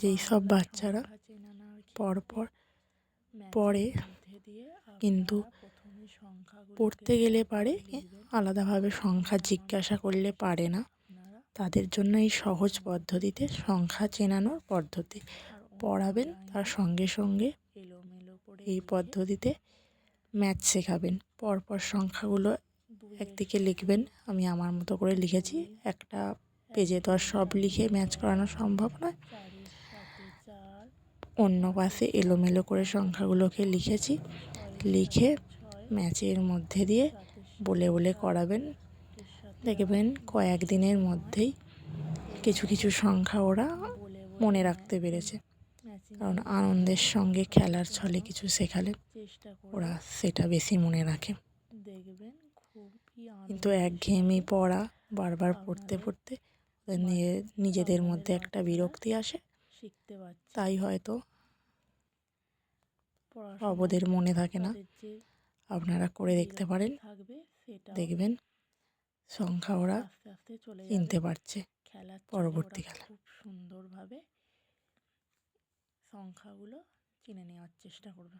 যেই সব বাচ্চারা পরপর পড়ে, কিন্তু পড়তে গেলে পারে আলাদাভাবে সংখ্যা জিজ্ঞাসা করলে পারে না। তাদের জন্য এই সহজ পদ্ধতিতে সংখ্যা চেনানোর পদ্ধতি। পড়াবেন, তার সঙ্গে সঙ্গে এই পদ্ধতিতে ম্যাথ শেখাবেন। পরপর সংখ্যাগুলো একদিকে লিখবেন, আমি আমার মতো করে লিখেছি, একটা পেজে তো আর সব লিখে ম্যাচ করানো সম্ভব নয়। অন্য পাশে এলোমেলো করে সংখ্যাগুলোকে লিখেছি। লিখে ম্যাচের মধ্যে দিয়ে বলে বলে করাবেন। দেখবেন কয়েকদিনের মধ্যেই কিছু কিছু সংখ্যা ওরা মনে রাখতে পেরেছে। কারণ আনন্দের সঙ্গে খেলার ছলে কিছু শেখালে ওরা সেটা বেশি মনে রাখে। দেখবেন কিন্তু একঘেয়েমি পড়া বারবার পড়তে পড়তে নিজেদের মধ্যে একটা বিরক্তি আসে। তাই হয়তো সব মনে থাকে না। আপনারা করে দেখতে পারেন। থাকবে সেটা দেখবেন সংখ্যা ওরা আস্তে আস্তে চলে চিনতে পারছে। খেলার পরবর্তীকালে। খুব সুন্দরভাবে সংখ্যাগুলো চিনে নেওয়ার চেষ্টা করবে।